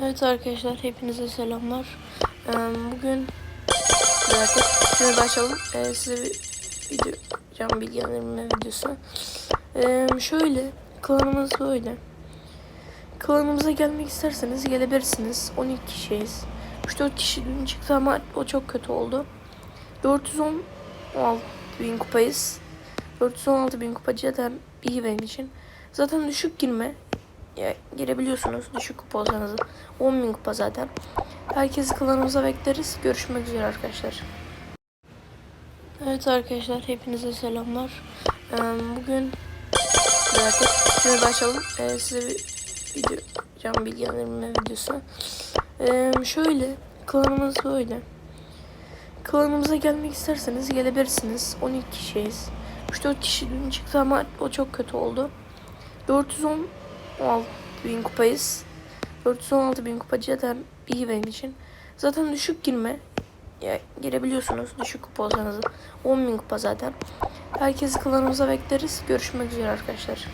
Evet arkadaşlar hepinize selamlar. Ee, Bugün dakika şimdi başlayalım. Ee, size bir video can bilgilendirme videosu. Ee, şöyle klanımız böyle. Klanımıza gelmek isterseniz gelebilirsiniz. 12 kişiyiz. 3-4 kişi dün çıktı ama o çok kötü oldu. 416 bin kupayız. 416 bin kupa cidden iyi benim için. Zaten düşük girme girebiliyorsunuz düşük kupa olsanız. 10 bin kupa zaten. Herkesi klanımıza bekleriz. Görüşmek üzere arkadaşlar. Evet arkadaşlar hepinize selamlar. Bugün dakika şimdi başlayalım. Ee, size bir video can bilgilendirme videosu. Şöyle klanımız böyle. Klanımıza gelmek isterseniz gelebilirsiniz. 12 kişiyiz. 3-4 kişi dün çıktı ama o çok kötü oldu. 416 bin kupayız. 416 bin kupa cidden iyi benim için. Zaten düşük girme ya, girebiliyorsunuz düşük kupa olsanız. 10 bin kupa zaten. Herkesi klanımıza bekleriz. Görüşmek üzere arkadaşlar.